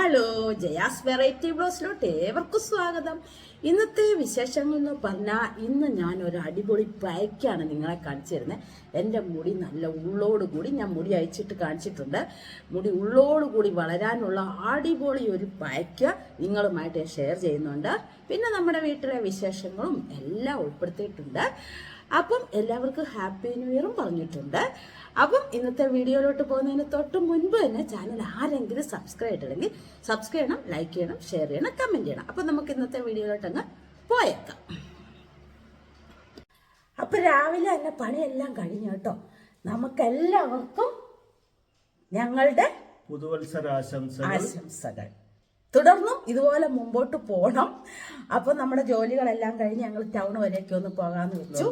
Hello Jaya's variety ബ്ലോസിലോട്ട് ഏവർക്കും സ്വാഗതം. ഇന്നത്തെ വിശേഷങ്ങൾ എന്ന് പറഞ്ഞാൽ ഇന്ന് ഞാൻ ഒരു അടിപൊളി പായ്ക്കാണ് നിങ്ങളെ കാണിച്ചു തരുന്നത് എന്റെ മുടി നല്ല ഉള്ളോട് കൂടി ഞാൻ മുടി അയച്ചിട്ട് കാണിച്ചിട്ടുണ്ട്. മുടി ഉള്ളോട് കൂടി വളരാനുള്ള അടിപൊളി ഒരു പായ്ക്ക് നിങ്ങളുമായിട്ട് ഷെയർ ചെയ്യുന്നുണ്ട്. പിന്നെ നമ്മുടെ വീട്ടിലെ വിശേഷങ്ങളും എല്ലാം ഉൾപ്പെടുത്തിയിട്ടുണ്ട്. അപ്പം എല്ലാവർക്കും ഹാപ്പി ന്യൂ ഇയറും പറഞ്ഞിട്ടുണ്ട്. അപ്പം ഇന്നത്തെ വീഡിയോയിലോട്ട് പോകുന്നതിന് തൊട്ട് മുൻപ് തന്നെ ചാനൽ ആരെങ്കിലും സബ്സ്ക്രൈബ് ചെയ്തിട്ടുണ്ടെങ്കിൽ സബ്സ്ക്രൈബ് ചെയ്യണം ലൈക്ക് ചെയ്യണം ഷെയർ ചെയ്യണം കമന്റ് ചെയ്യണം. അപ്പം നമുക്ക് ഇന്നത്തെ വീഡിയോയിലോട്ട് അങ്ങ് പോയേക്കാം. അപ്പം രാവിലെ തന്നെ പണിയെല്ലാം കഴിഞ്ഞു കേട്ടോ. നമുക്കെല്ലാവർക്കും ഞങ്ങളുടെ പുതുവത്സരാശംസകൾ. ആശംസകൾ. തുടർന്നും ഇതുപോലെ മുമ്പോട്ട് പോകണം അപ്പൊ നമ്മുടെ ജോലികളെല്ലാം കഴിഞ്ഞ് ഞങ്ങൾ ടൗൺ വരെയൊക്കെ ഒന്ന് പോകാന്ന് വെച്ചു.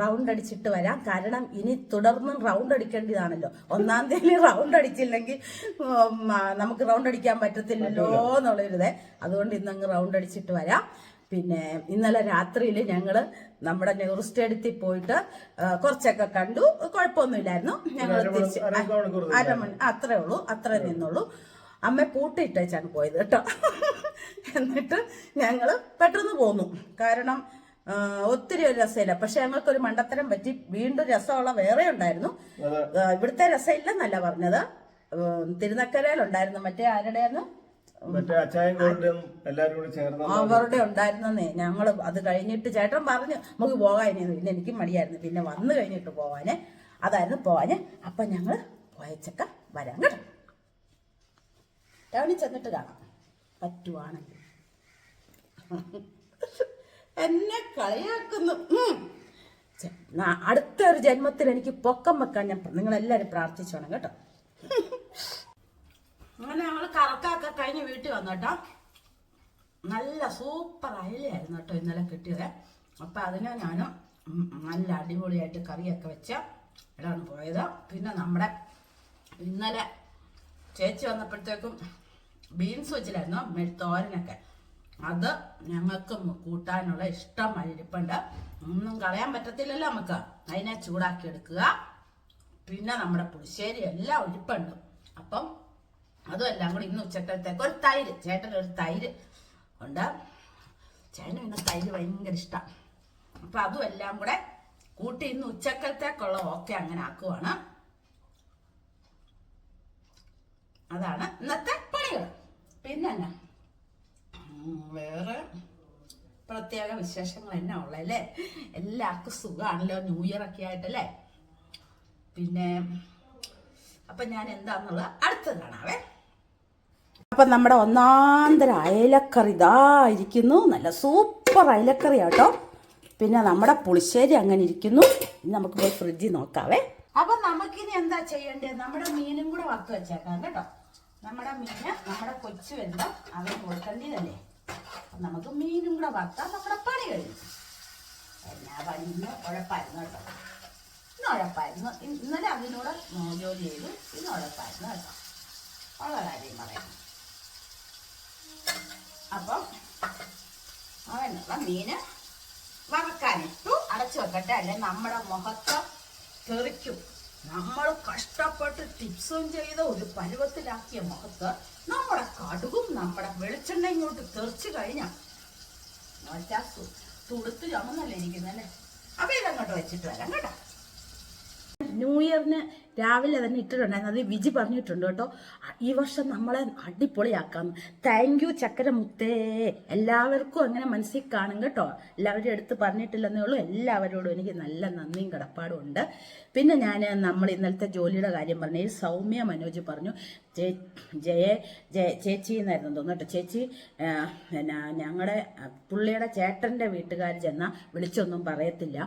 റൗണ്ട് അടിച്ചിട്ട് വരാം. കാരണം ഇനി തുടർന്നും റൗണ്ട് അടിക്കേണ്ടതാണല്ലോ. ഒന്നാം തീയതി റൗണ്ട് അടിച്ചില്ലെങ്കിൽ നമുക്ക് റൗണ്ട് അടിക്കാൻ പറ്റത്തില്ലല്ലോ എന്നുള്ളൊരിതേ. അതുകൊണ്ട് ഇന്ന് അങ്ങ് റൗണ്ട് അടിച്ചിട്ട് വരാം. പിന്നെ ഇന്നലെ രാത്രിയിൽ ഞങ്ങൾ നമ്മുടെ നെഹ്റു സ്റ്റേഡിയത്തിൽ പോയിട്ട് കുറച്ചൊക്കെ കണ്ടു. കുഴപ്പമൊന്നുമില്ലായിരുന്നു. ഞങ്ങൾ തിരിച്ച് അര അരമണി അത്രേ ഉള്ളൂ അത്രേ നിന്നുള്ളൂ. അമ്മ പൂട്ടിയിട്ടാണ് പോയത് കേട്ടോ. എന്നിട്ട് ഞങ്ങൾ പെട്ടെന്ന് പോന്നു. കാരണം ഒത്തിരി ഒരു രസമില്ല. പക്ഷെ ഞങ്ങൾക്കൊരു മണ്ടത്തരം പറ്റി വീണ്ടും രസമുള്ള വേറെ ഉണ്ടായിരുന്നു. ഇവിടുത്തെ രസമില്ലെന്നല്ല പറഞ്ഞത്. തിരുനക്കരയിലുണ്ടായിരുന്നു. മറ്റേ ആരുടെയായിരുന്നു അവരുടെ ഉണ്ടായിരുന്നേ ഞങ്ങൾ അത് കഴിഞ്ഞിട്ട് ചേട്ടൻ പറഞ്ഞു നമുക്ക് പോകാനിരുന്നു പിന്നെ എനിക്ക് മടിയായിരുന്നു. പിന്നെ വന്നു കഴിഞ്ഞിട്ട് പോവാന്. അതായിരുന്നു പോവാന്. അപ്പൊ ഞങ്ങൾ പോയച്ചക്ക വരാൻ കേട്ടോ. ടൗണിൽ ചെന്നിട്ട് കാണാം. പറ്റുവാണെങ്കിൽ. എന്നെ കളിയാക്കുന്നു. അടുത്ത ഒരു ജന്മത്തിൽ എനിക്ക് പൊക്കം വെക്കാൻ ഞാൻ നിങ്ങളെല്ലാവരും പ്രാർത്ഥിച്ചോണം കേട്ടോ. അങ്ങനെ ഞങ്ങൾ കറക്കാക്ക കഴിഞ്ഞ് വീട്ടിൽ വന്നു നല്ല സൂപ്പർ അയിലയായിരുന്നു കേട്ടോ ഇന്നലെ കിട്ടിയത്. അപ്പം അതിനെ ഞാൻ നല്ല അടിപൊളിയായിട്ട് കറിയൊക്കെ വെച്ച് ഇടാണ് പോയത്. പിന്നെ നമ്മുടെ ഇന്നലെ ചേച്ചി വന്നപ്പോഴത്തേക്കും ബീൻസ് വെച്ചില്ലായിരുന്നു? മെഴുത്തോരനൊക്കെ അത് ഞങ്ങൾക്ക് കൂട്ടാനുള്ള ഇഷ്ടം അരിപ്പുണ്ട്. ഒന്നും കളയാൻ പറ്റത്തില്ലല്ലോ നമുക്ക്. അതിനെ ചൂടാക്കി എടുക്കുക. പിന്നെ നമ്മുടെ പുളിശ്ശേരി എല്ലാം ഒഴിപ്പുണ്ട് അപ്പം അതും എല്ലാം കൂടി ഇന്ന് ഉച്ചക്കത്തേക്ക് ഒരു തൈര് ചേട്ടൻ ഒരു തൈര് ഉണ്ട്. ചേട്ടന് പിന്നെ തൈര് ഭയങ്കര ഇഷ്ടമാണ് അപ്പം അതും എല്ലാം കൂടെ കൂട്ടി ഇന്ന് ഉച്ചക്കലത്തേക്കുള്ള ഓക്കെ അങ്ങനെ ആക്കുവാണ്. അതാണ് ഇന്നത്തെ പണികൾ. പിന്നെ വേറെ പ്രത്യേക വിശേഷങ്ങൾ എന്നാ ഉള്ളല്ലേ എല്ലാവർക്കും സുഖമാണല്ലോ ന്യൂ ഇയർ ഒക്കെ ആയിട്ടല്ലേ? പിന്നെ അപ്പൊ ഞാൻ എന്താന്നുള്ളത് അടുത്തത് കാണാവേ. അപ്പൊ നമ്മുടെ ഒന്നാന്തര അയലക്കറി ഇതാ ഇരിക്കുന്നു. നല്ല സൂപ്പർ അയലക്കറി കേട്ടോ പിന്നെ നമ്മുടെ പുളിശ്ശേരി അങ്ങനെ ഇരിക്കുന്നു. നമുക്ക് പോയി ഫ്രിഡ്ജിൽ നോക്കാവേ. അപ്പൊ നമുക്കിനി എന്താ ചെയ്യേണ്ടത്? നമ്മുടെ മീനും കൂടെ വറുത്ത് വെച്ചേക്കാം കേട്ടോ. നമ്മുടെ മീന് നമ്മുടെ കൊച്ചു വെള്ളം അവന് കൊടുക്കേണ്ടതല്ലേ? നമുക്ക് മീനും കൂടെ വറുത്താൽ നമ്മുടെ പണി കഴിഞ്ഞു. എന്നാ പണി? ഇന്ന് ഉഴപ്പായിരുന്നു കേട്ടോ. ഇന്ന് ഉഴപ്പായിരുന്നു. ഇന്നലെ അതിനോട് ജോലി ചെയ്തു. ഇന്ന് ഉഴപ്പായിരുന്നു കേട്ടോ. ഉള്ള കാര്യം പറയാം. അപ്പം അങ്ങനെയുള്ള മീന് വറക്കാനിട്ടു. അടച്ചു വെക്കട്ടെ. അല്ലെ നമ്മുടെ മുഖത്ത് തെറിക്കും. നമ്മൾ കഷ്ടപ്പെട്ട് ടിപ്സും ചെയ്ത് ഒരു പരുവത്തിലാക്കിയ മുഖത്ത് നമ്മുടെ കടുകും നമ്മുടെ വെളിച്ചെണ്ണ ഇങ്ങോട്ട് തെറിച്ചു കഴിഞ്ഞാൽ തുടുത്ത് ചമന്നല്ലേ ഇരിക്കുന്നല്ലേ? അപ്പൊ ഇതങ്ങോട്ട് വെച്ചിട്ട് വരാം കേട്ടോ. ന്യൂ ഇയറിന് രാവിലെ തന്നെ ഇട്ടിട്ടുണ്ടായിരുന്നു. അത് വിജി പറഞ്ഞിട്ടുണ്ട് കേട്ടോ. ഈ വർഷം നമ്മളെ അടിപൊളിയാക്കാം. താങ്ക് യു ചക്കര മുത്തേ എല്ലാവർക്കും അങ്ങനെ മനസ്സിൽ കാണും കേട്ടോ. എല്ലാവരും എടുത്ത് പറഞ്ഞിട്ടില്ലെന്നേ ഉള്ളൂ. എല്ലാവരോടും എനിക്ക് നല്ല നന്ദിയും കടപ്പാടും ഉണ്ട്. പിന്നെ ഞാൻ നമ്മൾ ഇന്നലത്തെ ജോലിയുടെ കാര്യം പറഞ്ഞു. സൗമ്യ മനോജ് പറഞ്ഞു ജയ ജയ ചേച്ചി എന്നായിരുന്നു തോന്നുന്നു കേട്ടോ. ചേച്ചി പിന്നെ ഞങ്ങളുടെ പുള്ളിയുടെ ചേട്ടന്റെ വീട്ടുകാർ ചെന്നാൽ വിളിച്ചൊന്നും പറയത്തില്ല.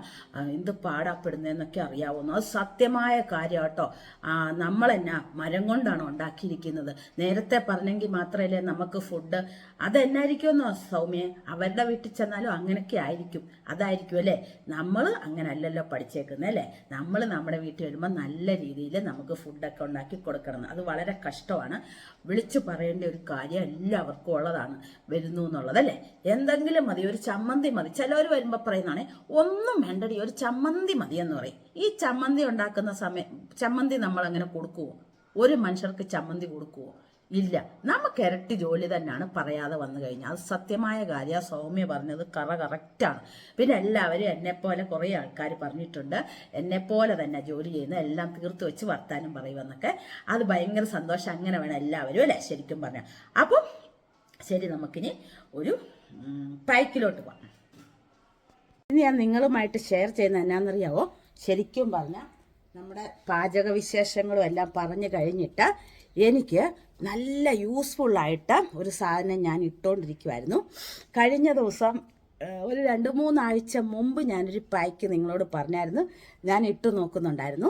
എന്ത് പാടാപ്പെടുന്നതെന്നൊക്കെ അറിയാവുന്നു. അത് സത്യമായ കാര്യം കേട്ടോ ആ, നമ്മളെന്നാ മരം കൊണ്ടാണ് ഉണ്ടാക്കിയിരിക്കുന്നത്. നേരത്തെ പറഞ്ഞെങ്കിൽ മാത്രമല്ലേ നമുക്ക് ഫുഡ് അതെന്നായിരിക്കുമെന്നോ സൗമ്യ? അവരുടെ വീട്ടിൽ ചെന്നാലും അങ്ങനെയൊക്കെ ആയിരിക്കും. അതായിരിക്കും അല്ലേ? നമ്മൾ അങ്ങനെ അല്ലല്ലോ പഠിച്ചേക്കുന്നത് അല്ലേ? നമ്മൾ നമ്മുടെ വീട്ടിൽ വരുമ്പോൾ നല്ല രീതിയിൽ നമുക്ക് ഫുഡൊക്കെ ഉണ്ടാക്കി കൊടുക്കണം. അത് വളരെ കഷ്ടമാണ്. വിളിച്ചു പറയേണ്ട ഒരു കാര്യം എല്ലാവർക്കും ഉള്ളതാണ്. വരുന്നു എന്നുള്ളത് എന്നുള്ളതല്ലേ എന്തെങ്കിലും മതി. ഒരു ചമ്മന്തി മതി. ചിലവർ വരുമ്പോൾ പറയുന്നതാണെ ഒന്നും വേണ്ടടി. ഒരു ചമ്മന്തി മതി എന്ന് പറയും. ഈ ചമ്മന്തി ഉണ്ടാക്കുന്ന സമയം ചമ്മന്തി നമ്മൾ അങ്ങനെ കൊടുക്കുമോ ഒരു മനുഷ്യർക്ക് ചമ്മന്തി കൊടുക്കുവോ? ഇല്ല. നമുക്ക് ഇരട്ടി ജോലി തന്നെയാണ് പറയാതെ വന്നു കഴിഞ്ഞാൽ. അത് സത്യമായ കാര്യം. സൗമ്യ പറഞ്ഞത് കറ കറക്റ്റാണ് പിന്നെ എല്ലാവരും എന്നെപ്പോലെ കുറേ ആൾക്കാർ പറഞ്ഞിട്ടുണ്ട്. എന്നെപ്പോലെ തന്നെ ജോലി ചെയ്യുന്ന എല്ലാം തീർത്ത് വെച്ച് വർത്താനം പറയുമെന്നൊക്കെ. അത് ഭയങ്കര സന്തോഷം. അങ്ങനെ വേണം എല്ലാവരും അല്ലേ? ശരിക്കും പറഞ്ഞാൽ. അപ്പം ശരി നമുക്കിനി ഒരു ഉം, പൈക്കിലോട്ട് പോകാം. ഇനി ഞാൻ നിങ്ങളുമായിട്ട് ഷെയർ ചെയ്യുന്ന എന്നാണെന്നറിയാവോ? ശരിക്കും പറഞ്ഞാൽ നമ്മുടെ പാചക വിശേഷങ്ങളും എല്ലാം പറഞ്ഞു കഴിഞ്ഞിട്ട് എനിക്ക് നല്ല യൂസ്ഫുള്ളായിട്ട് ഒരു സാധനം ഞാൻ ഇട്ടുകൊണ്ടിരിക്കുമായിരുന്നു കഴിഞ്ഞ ദിവസം ഒരു രണ്ട് മൂന്നാഴ്ച മുമ്പ് ഞാനൊരു പായ്ക്ക് നിങ്ങളോട് പറഞ്ഞായിരുന്നു. ഞാൻ ഇട്ട് നോക്കുന്നുണ്ടായിരുന്നു.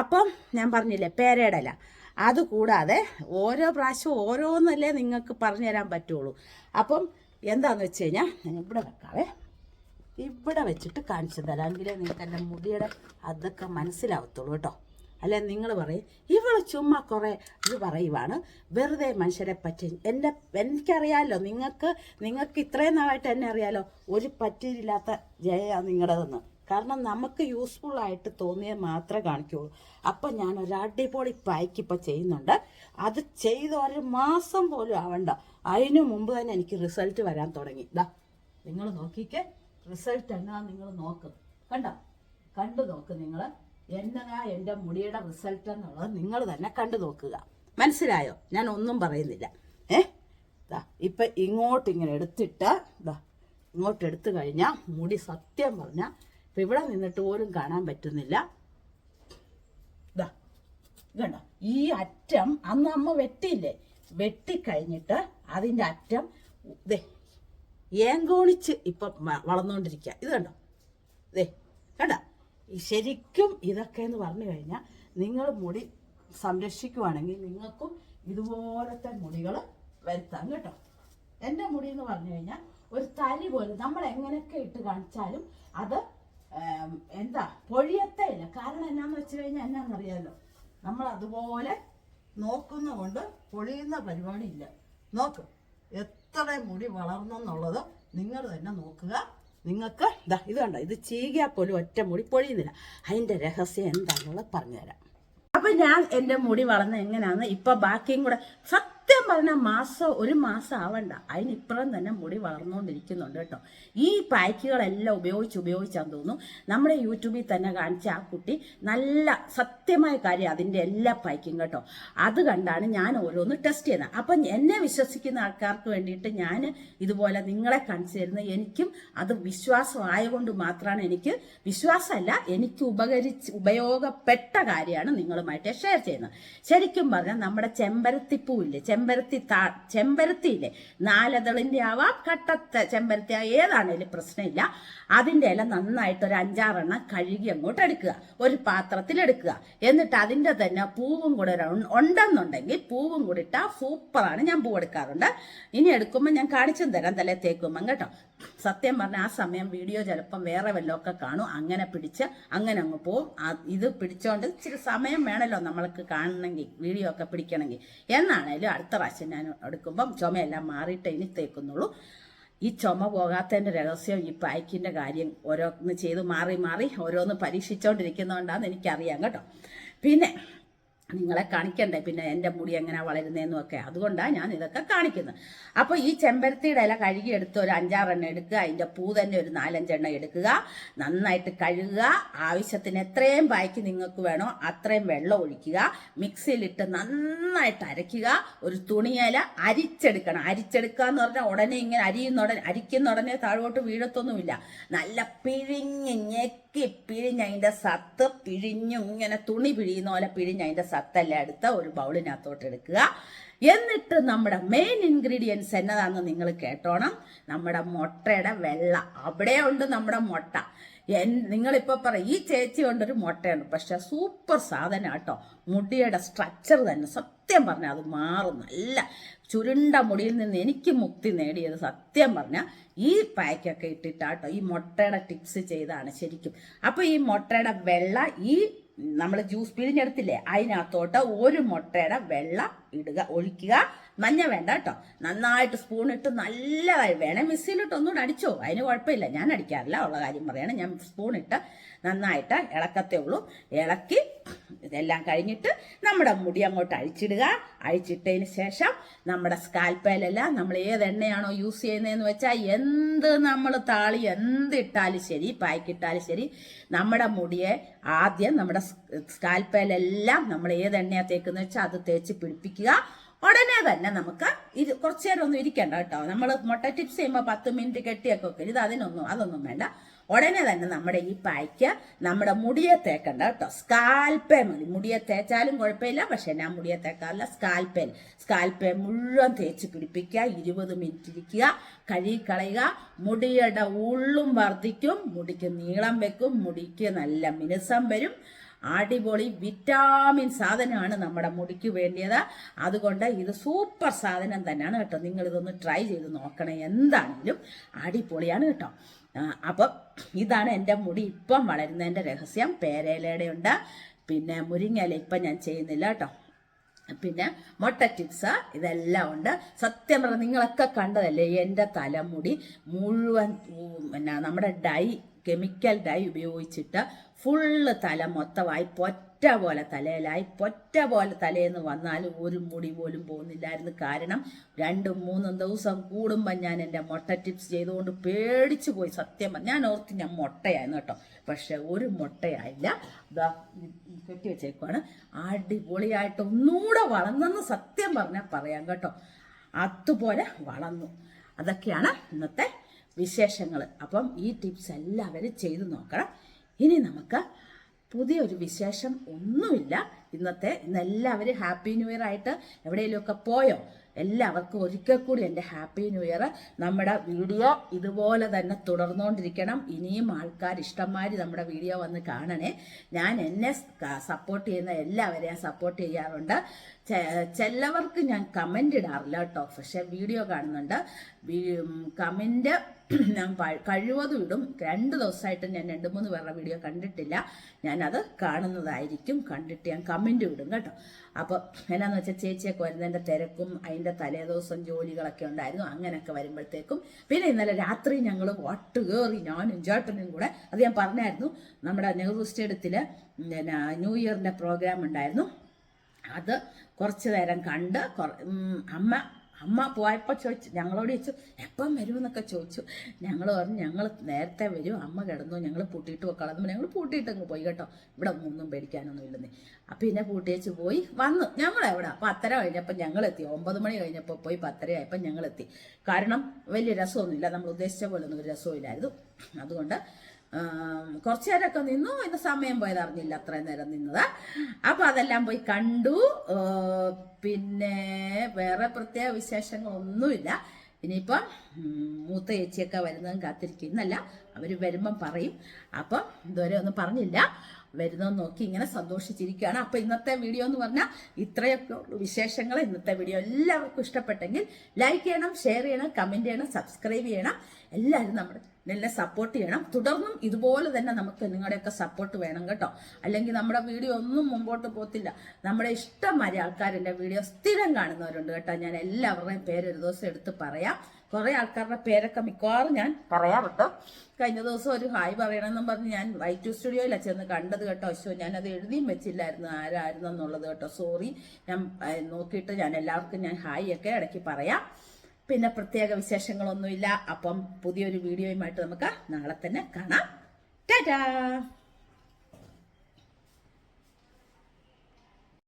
അപ്പം ഞാൻ പറഞ്ഞില്ലേ പേരേടല. അതുകൂടാതെ ഓരോ പ്രാവശ്യം ഓരോന്നല്ലേ നിങ്ങൾക്ക് പറഞ്ഞു തരാൻ പറ്റുള്ളൂ. അപ്പം എന്താണെന്ന് വെച്ച് കഴിഞ്ഞാൽ ഞാൻ ഇവിടെ വെക്കാവേ. ഇവിടെ വെച്ചിട്ട് കാണിച്ചു തരാം. എങ്കിലേ നിങ്ങൾക്ക് എന്റെ മുടിയുടെ അതൊക്കെ മനസ്സിലാവത്തുള്ളൂ കേട്ടോ. അല്ലെ? നിങ്ങൾ പറയും ഇവൾ ചുമ്മാ കുറേ ഇത് പറയുവാണ്. വെറുതെ മനുഷ്യരെ പറ്റി എന്റെ എനിക്കറിയാമല്ലോ നിങ്ങൾക്ക് നിങ്ങൾക്ക് ഇത്രയും നാളായിട്ട് എന്നെ അറിയാമല്ലോ ഒരു പറ്റിയില്ലാത്ത ജയ നിങ്ങളുടെതെന്ന്. കാരണം നമുക്ക് യൂസ്ഫുൾ ആയിട്ട് തോന്നിയത് മാത്രമേ കാണിക്കുള്ളൂ. അപ്പം ഞാൻ ഒരു അടിപൊളി പായ്ക്ക് ഇപ്പം ചെയ്യുന്നുണ്ട്. അത് ചെയ്ത ഒരു മാസം പോലും ആവണ്ട. അതിനു മുമ്പ് തന്നെ എനിക്ക് റിസൾട്ട് വരാൻ തുടങ്ങി. ഇതാ നിങ്ങൾ നോക്കിക്കേ. റിസൾട്ട് എന്നാ നിങ്ങൾ നോക്ക്. കണ്ടോ? കണ്ടു നോക്ക് നിങ്ങൾ എന്നതാ എന്റെ മുടിയുടെ റിസൾട്ട് എന്നുള്ളത് നിങ്ങൾ തന്നെ കണ്ടു നോക്കുക. മനസ്സിലായോ? ഞാൻ ഒന്നും പറയുന്നില്ല. ഏ? ദാ ഇപ്പം ഇങ്ങോട്ട് ഇങ്ങനെ എടുത്തിട്ട് ദാ ഇങ്ങോട്ട് എടുത്തു കഴിഞ്ഞാൽ മുടി സത്യം പറഞ്ഞാൽ ഇപ്പം ഇവിടെ നിന്നിട്ട് പോലും കാണാൻ പറ്റുന്നില്ല. കണ്ടോ? ഈ അറ്റം അന്ന് അമ്മ വെട്ടിയില്ലേ? വെട്ടിക്കഴിഞ്ഞിട്ട് അതിന്റെ അറ്റം ദേ ഏങ്കോണിച്ച് ഇപ്പം വളർന്നുകൊണ്ടിരിക്കുക ഇത് കണ്ടോ? ഇതേ കണ്ട? ശരിക്കും ഇതൊക്കെ എന്ന് പറഞ്ഞു കഴിഞ്ഞാൽ നിങ്ങൾ മുടി സംരക്ഷിക്കുവാണെങ്കിൽ നിങ്ങൾക്കും ഇതുപോലത്തെ മുടികൾ വരുത്താം കേട്ടോ. എന്റെ മുടി എന്ന് പറഞ്ഞു കഴിഞ്ഞാൽ ഒരു തരി പോലെ നമ്മൾ എങ്ങനെയൊക്കെ ഇട്ട് കാണിച്ചാലും അത് എന്താ പൊഴിയത്തേ ഇല്ല. കാരണം എന്നാന്ന് വെച്ച് കഴിഞ്ഞാൽ എന്നാന്നറിയാലോ നമ്മൾ അതുപോലെ നോക്കുന്ന കൊണ്ട് പൊഴിയുന്ന പരിപാടിയില്ല നോക്ക് എത്ര മുടി വളർന്നെന്നുള്ളത് നിങ്ങൾ തന്നെ നോക്കുക. നിങ്ങൾക്ക് ഇതാ ഇത് കണ്ടോ ഇത് ചീകിയാൽ പോലും ഒറ്റ മുടി പൊഴിയുന്നില്ല. അതിന്റെ രഹസ്യം എന്താണെന്നുള്ളത് പറഞ്ഞുതരാം. അപ്പൊ ഞാൻ എന്റെ മുടി വളർന്ന എങ്ങനെയാണെന്ന് ഇപ്പൊ ബാക്കിയും കൂടെ പറഞ്ഞ മാസം ഒരു മാസം ആവണ്ട. അതിനിപ്പുറം തന്നെ മുടി വളർന്നുകൊണ്ടിരിക്കുന്നുണ്ട് കേട്ടോ. ഈ പാക്കുകളെല്ലാം ഉപയോഗിച്ച് ഉപയോഗിച്ചാന്ന് തോന്നുന്നു. നമ്മുടെ യൂട്യൂബിൽ തന്നെ കാണിച്ച ആ കുട്ടി നല്ല സത്യമായ കാര്യം അതിന്റെ എല്ലാ പാക്കും കേട്ടോ. അത് കണ്ടാണ് ഞാൻ ഓരോന്ന് ടെസ്റ്റ് ചെയ്യുന്നത് അപ്പം എന്നെ വിശ്വസിക്കുന്ന ആൾക്കാർക്ക് വേണ്ടിയിട്ട് ഞാൻ ഇതുപോലെ നിങ്ങളെ കാണിച്ചു തരുന്നത് എനിക്കും അത് വിശ്വാസമായതുകൊണ്ട് മാത്രമാണ് എനിക്ക് വിശ്വാസമല്ല എനിക്ക് ഉപകരിച്ച് ഉപയോഗപ്പെട്ട കാര്യമാണ് നിങ്ങളുമായിട്ട് ഷെയർ ചെയ്യുന്നത്. ശരിക്കും പറഞ്ഞാൽ നമ്മുടെ ചെമ്പരത്തിപ്പൂവില്ലേ ചെമ്പരത്തി താ ചെമ്പരത്തിയില്ലേ? നാലതളിന്റെ ആവാം കട്ടത്തെ ചെമ്പരത്തി ഏതാണേലും പ്രശ്നമില്ല. അതിന്റെ ഇല നന്നായിട്ട് ഒരു അഞ്ചാറെണ്ണം കഴുകി അങ്ങോട്ട് എടുക്കുക. ഒരു പാത്രത്തിൽ എടുക്കുക. എന്നിട്ട് അതിന്റെ തന്നെ പൂവും കൂടെ ഉണ്ടെന്നുണ്ടെങ്കിൽ പൂവും കൂടി ഇട്ടാൽ സൂപ്പറാണ്. ഞാൻ പൂ എടുക്കാറുണ്ട്. ഇനി എടുക്കുമ്പോൾ ഞാൻ കാണിച്ചും തരാം തലേ തേക്കുമ്പം കേട്ടോ. സത്യം പറഞ്ഞാൽ ആ സമയം വീഡിയോ ചിലപ്പം വേറെ വല്ലതൊക്കെ കാണും. അങ്ങനെ പിടിച്ച് അങ്ങനെ അങ്ങ് പോവും. ഇത് പിടിച്ചോണ്ട് ഇച്ചിരി സമയം വേണമല്ലോ നമ്മൾക്ക് കാണണമെങ്കിൽ വീഡിയോ ഒക്കെ പിടിക്കണമെങ്കിൽ. എന്നാണേലും പ്രാവശ്യം ഞാൻ എടുക്കുമ്പം ചുമയെല്ലാം മാറിയിട്ട് ഇനി തേക്കുന്നുള്ളൂ. ഈ ചുമ പോകാത്തതിന്റെ രഹസ്യം ഈ പായ്ക്കിന്റെ കാര്യം ഓരോന്ന് ചെയ്ത് മാറി മാറി ഓരോന്ന് പരീക്ഷിച്ചുകൊണ്ടിരിക്കുന്നതുകൊണ്ടാണെന്ന് എനിക്കറിയാം കേട്ടോ. പിന്നെ നിങ്ങളെ കാണിക്കണ്ടേ? പിന്നെ എന്റെ മുടി എങ്ങനെ വളരുന്നതെന്നും ഒക്കെ അതുകൊണ്ടാണ് ഞാൻ ഇതൊക്കെ കാണിക്കുന്നത്. അപ്പോൾ ഈ ചെമ്പരത്തിയുടെ ഇല കഴുകി എടുത്ത് ഒരു അഞ്ചാറെണ്ണം എടുക്കുക. അതിന്റെ പൂ തന്നെ ഒരു നാലഞ്ചെണ്ണം എടുക്കുക. നന്നായിട്ട് കഴുകുക. ആവശ്യത്തിന് എത്രയും പായ്ക്ക് നിങ്ങൾക്ക് വേണോ അത്രയും വെള്ളം ഒഴിക്കുക. മിക്സിയിലിട്ട് നന്നായിട്ട് അരയ്ക്കുക. ഒരു തുണിയില അരിച്ചെടുക്കണം. അരിച്ചെടുക്കുക എന്ന് പറഞ്ഞാൽ ഉടനെ ഇങ്ങനെ അരിയുന്ന ഉടനെ അരിക്കുന്ന ഉടനെ താഴോട്ട് വീഴത്തൊന്നുമില്ല. നല്ല പിഴിഞ്ഞ് ഞെക്കി പിഴിഞ്ഞ് അതിന്റെ സത്ത് പിഴിഞ്ഞു ഇങ്ങനെ തുണി പിഴിയുന്ന പോലെ പിഴിഞ്ഞ് അതിന്റെ സത്തെല്ലാം എടുത്ത് ഒരു ബൗളിനകത്തോട്ട് എടുക്കുക. എന്നിട്ട് നമ്മുടെ മെയിൻ ഇൻഗ്രീഡിയൻസ് എന്നതാണെന്ന് നിങ്ങൾ കേട്ടോണം. നമ്മുടെ മുട്ടയുടെ വെള്ള. അവിടെ ഉണ്ട് നമ്മുടെ മുട്ട. എൻ നിങ്ങളിപ്പോൾ പറയും ഈ ചേച്ചി കൊണ്ടൊരു മുട്ടയുണ്ട്. പക്ഷെ സൂപ്പർ സാധനം കേട്ടോ മുടിയുടെ സ്ട്രക്ചർ തന്നെ. സത്യം പറഞ്ഞാൽ അത് മാറും. നല്ല ചുരുണ്ട മുടിയിൽ നിന്ന് എനിക്ക് മുക്തി നേടിയത് സത്യം പറഞ്ഞാൽ ഈ പാക്കൊക്കെ ഇട്ടിട്ടാട്ടോ ഈ മുട്ടയുടെ ടിപ്സ് ചെയ്താണ് ശരിക്കും. അപ്പോൾ ഈ മുട്ടയുടെ വെള്ള ഈ നമ്മൾ ജ്യൂസ് പിഴിഞ്ഞെടുത്തില്ലേ? അതിനകത്തോട്ട് ഒരു മുട്ടയുടെ വെള്ള ഇടുക ഒഴിക്കുക. മഞ്ഞ വേണ്ട കേട്ടോ. നന്നായിട്ട് സ്പൂൺ ഇട്ട് നല്ലതായി വേണേ. മിക്സിയിലിട്ട് ഒന്നുകൂടെ അടിച്ചോ? അതിന് കുഴപ്പമില്ല. ഞാൻ അടിക്കാറില്ല. ഉള്ള കാര്യം പറയണം. ഞാൻ സ്പൂൺ ഇട്ട് നന്നായിട്ട് ഇളക്കത്തേ ഉള്ളൂ. ഇളക്കി ഇതെല്ലാം കഴിഞ്ഞിട്ട് നമ്മുടെ മുടി അങ്ങോട്ട് അഴിച്ചിടുക. അഴിച്ചിട്ടതിന് ശേഷം നമ്മുടെ സ്കാൽപ്പേലെല്ലാം നമ്മൾ ഏത് എണ്ണയാണോ യൂസ് ചെയ്യുന്നതെന്ന് വെച്ചാൽ എന്ത് നമ്മൾ താളി എന്ത് ഇട്ടാലും ശരി പായ്ക്കിട്ടാലും ശരി നമ്മുടെ മുടിയെ ആദ്യം നമ്മുടെ സ്കാൽപ്പയിലെല്ലാം നമ്മൾ ഏത് എണ്ണയാണ് തേക്കുന്നത് വെച്ചാൽ അത് തേച്ച് പിടിപ്പിക്കുക. ഉടനെ തന്നെ നമുക്ക് ഇത് കുറച്ചു നേരം ഒന്നും ഇരിക്കണ്ട കേട്ടോ. നമ്മൾ മുട്ട ടിപ്സ് ചെയ്യുമ്പോൾ പത്ത് മിനിറ്റ് കെട്ടിയൊക്കെ ഇത് അതിനൊന്നും അതൊന്നും വേണ്ട. ഉടനെ തന്നെ നമ്മുടെ ഈ പായ്ക്ക് നമ്മുടെ മുടിയെ തേക്കണ്ട കേട്ടോ. സ്കാൽപ്പേ മതി. മുടിയെ തേച്ചാലും കുഴപ്പമില്ല പക്ഷെ ഞാൻ മുടിയെ തേക്കാറില്ല. സ്കാൽപ്പേൽ സ്കാൽപ്പേ മുഴുവൻ തേച്ച് പിടിപ്പിക്കുക ഇരുപത് മിനിറ്റ് ഇരിക്കുക കഴുകി കളയുക. മുടിയുടെ ഉള്ളും വർദ്ധിക്കും മുടിക്ക് നീളം വെക്കും മുടിക്ക് നല്ല മിനുസം വരും. അടിപൊളി വിറ്റാമിൻ സാധനമാണ് നമ്മുടെ മുടിക്ക് വേണ്ടിയത്. അതുകൊണ്ട് ഇത് സൂപ്പർ സാധനം തന്നെയാണ് കേട്ടോ. നിങ്ങൾ ഇതൊന്ന് ട്രൈ ചെയ്ത് നോക്കണേ. എന്താണെങ്കിലും അടിപൊളിയാണ് കേട്ടോ. അപ്പം ഇതാണ് എന്റെ മുടി. ഇപ്പം വളരുന്നതിന്റെ രഹസ്യം. പേരയിലയുടെ ഉണ്ട് പിന്നെ മുരിങ്ങയില ഇപ്പം ഞാൻ ചെയ്യുന്നില്ല കേട്ടോ. പിന്നെ മുട്ട ടിപ്സ് ഇതെല്ലാം ഉണ്ട്. സത്യം പറഞ്ഞാൽ നിങ്ങളൊക്കെ കണ്ടതല്ലേ എന്റെ തലമുടി മുഴുവൻ പിന്നെ നമ്മുടെ ഡൈ കെമിക്കൽ ഡൈ ഉപയോഗിച്ചിട്ട് ഫുള്ള് തല മൊത്തമായി പൊറ്റ പോലെ തലയിലായി പൊറ്റ പോലെ തലേന്ന് വന്നാലും ഒരു മുടി പോലും പോകുന്നില്ലായിരുന്നു. കാരണം രണ്ടും മൂന്നും ദിവസം കൂടുമ്പോൾ ഞാൻ എന്റെ മുട്ട ടിപ്സ് ചെയ്തുകൊണ്ട് പേടിച്ചു പോയി. സത്യം ഞാൻ ഓർത്ത് ഞാൻ മുട്ടയായിരുന്നു കേട്ടോ. പക്ഷെ ഒരു മുട്ടയായില്ല. ഇതാ കെട്ടി വെച്ചേക്കുവാണ്. അടിപൊളിയായിട്ട് ഒന്നുകൂടെ വളർന്നെന്ന് സത്യം പറഞ്ഞാൽ പറയാം കേട്ടോ. അതുപോലെ വളർന്നു. അതൊക്കെയാണ് ഇന്നത്തെ വിശേഷങ്ങൾ അപ്പം ഈ ടിപ്സ് എല്ലാവരും ചെയ്തു നോക്കണം. ഇനി നമുക്ക് പുതിയൊരു വിശേഷം ഒന്നുമില്ല. ഇന്നത്തെ ഇന്ന് എല്ലാവരും ഹാപ്പി ന്യൂ ഇയർ ആയിട്ട് എവിടെയെങ്കിലുമൊക്കെ പോയോ? എല്ലാവർക്കും ഒരിക്കൽ കൂടി എന്റെ ഹാപ്പി ന്യൂ ഇയർ. നമ്മുടെ വീഡിയോ ഇതുപോലെ തന്നെ തുടർന്നുകൊണ്ടിരിക്കണം ഇനിയും ആൾക്കാർ ഇഷ്ടംമാതിരി നമ്മുടെ വീഡിയോ വന്ന് കാണണേ. ഞാൻ എന്നെ സപ്പോർട്ട് ചെയ്യുന്ന എല്ലാവരെയും സപ്പോർട്ട് ചെയ്യാറുണ്ട്. ചിലവർക്ക് ഞാൻ കമന്റ് ഇടാറില്ല കേട്ടോ. പക്ഷെ വീഡിയോ കാണുന്നുണ്ട്. കമന്റ് ഞാൻ കഴിവതും ഇടും. രണ്ട് ദിവസമായിട്ട് ഞാൻ രണ്ട് മൂന്ന് പേരുടെ വീഡിയോ കണ്ടിട്ടില്ല. ഞാനത് കാണുന്നതായിരിക്കും. കണ്ടിട്ട് ഞാൻ കമന്റ് ഇടും കേട്ടോ. അപ്പോൾ എന്നാന്ന് വെച്ചാൽ ചേച്ചിയൊക്കെ വരുന്നതിന്റെ തിരക്കും അതിന്റെ തലേദിവസം ജോലികളൊക്കെ ഉണ്ടായിരുന്നു. അങ്ങനെയൊക്കെ വരുമ്പോഴത്തേക്കും പിന്നെ ഇന്നലെ രാത്രി ഞങ്ങൾ വട്ട് കയറി ഞാനും ചേട്ടനും കൂടെ അത് ഞാൻ പറഞ്ഞായിരുന്നു. നമ്മുടെ നെഹ്റു സ്റ്റേഡിയത്തിൽ പിന്നെ ന്യൂ ഇയറിന്റെ പ്രോഗ്രാം ഉണ്ടായിരുന്നു. അത് കുറച്ച് നേരം കണ്ട് അമ്മ അമ്മ പോയപ്പോൾ ചോദിച്ചു ഞങ്ങളോട് ചോദിച്ചു എപ്പം വരുമെന്നൊക്കെ ചോദിച്ചു. ഞങ്ങൾ പറഞ്ഞു ഞങ്ങൾ നേരത്തെ വരും അമ്മ കിടന്നു ഞങ്ങൾ പൂട്ടിയിട്ട് വെക്കളന്ന് ഞങ്ങൾ പൂട്ടിയിട്ട് അങ്ങ് പോയി കേട്ടോ. ഇവിടെ ഒന്നും പേടിക്കാനൊന്നും ഇല്ലെന്നേ. അപ്പം പിന്നെ പൂട്ടിയേച്ച് പോയി വന്നു. ഞങ്ങൾ എവിടെ? അത്തര കഴിഞ്ഞപ്പോൾ ഞങ്ങൾ എത്തി ഒമ്പത് മണി കഴിഞ്ഞപ്പോൾ പോയി പത്തര ആയപ്പോൾ ഞങ്ങൾ എത്തി കാരണം വലിയ രസമൊന്നുമില്ല. നമ്മൾ ഉദ്ദേശിച്ച പോലെ ഒന്നും ഒരു രസമില്ലായിരുന്നു അതുകൊണ്ട് കുറച്ച് നേരമൊക്കെ നിന്നു. ഇന്ന് സമയം പോയത് അറിഞ്ഞില്ല അത്രയും നേരം നിന്നത്. അപ്പൊ അതെല്ലാം പോയി കണ്ടു. പിന്നെ വേറെ പ്രത്യേക വിശേഷങ്ങളൊന്നുമില്ല. ഇനിയിപ്പം മൂത്ത ചേച്ചിയൊക്കെ വരുന്നതും കാത്തിരിക്കുന്നല്ല അവർ വരുമ്പം പറയും. അപ്പം ഇതുവരെ ഒന്നും പറഞ്ഞില്ല. വരുന്നതെന്ന് നോക്കി ഇങ്ങനെ സന്തോഷിച്ചിരിക്കുകയാണ്. അപ്പൊ ഇന്നത്തെ വീഡിയോ എന്ന് പറഞ്ഞാൽ ഇത്രയൊക്കെ വിശേഷങ്ങൾ. ഇന്നത്തെ വീഡിയോ എല്ലാവർക്കും ഇഷ്ടപ്പെട്ടെങ്കിൽ ലൈക്ക് ചെയ്യണം ഷെയർ ചെയ്യണം കമന്റ് ചെയ്യണം സബ്സ്ക്രൈബ് ചെയ്യണം. എല്ലാവരും നമ്മുടെ എന്നെ സപ്പോർട്ട് ചെയ്യണം. തുടർന്നും ഇതുപോലെ തന്നെ നമുക്ക് നിങ്ങളുടെയൊക്കെ സപ്പോർട്ട് വേണം കേട്ടോ. അല്ലെങ്കിൽ നമ്മുടെ വീഡിയോ ഒന്നും മുമ്പോട്ട് പോകത്തില്ല. നമ്മുടെ ഇഷ്ടംമാതിരി ആൾക്കാർ എന്റെ വീഡിയോ സ്ഥിരം കാണുന്നവരുണ്ട് കേട്ടോ. ഞാൻ എല്ലാവരുടെയും പേര് ഒരു ദിവസം എടുത്ത് പറയാം. കുറേ ആൾക്കാരുടെ പേരൊക്കെ മിക്കവാറും ഞാൻ പറയാറുണ്ട്. കഴിഞ്ഞ ദിവസം ഒരു ഹായ് പറയണമെന്നും പറഞ്ഞ് ഞാൻ വൈറ്റ് സ്റ്റുഡിയോയിലാണ് ചെന്ന് കണ്ടത് കേട്ടോ. അശോ അത് എഴുതിയും വെച്ചില്ലായിരുന്നു. ആരായിരുന്നു എന്നുള്ളത് കേട്ടോ. സോറി ഞാൻ നോക്കിയിട്ട് ഞാൻ എല്ലാവർക്കും ഞാൻ ഹായ് ഒക്കെ ഇടയ്ക്ക് പറയാം. പിന്നെ പ്രത്യേക വിശേഷങ്ങളൊന്നുമില്ല. അപ്പം പുതിയൊരു വീഡിയോയുമായിട്ട് നമുക്ക് നാളെ തന്നെ കാണാം. ടാറ്റാ!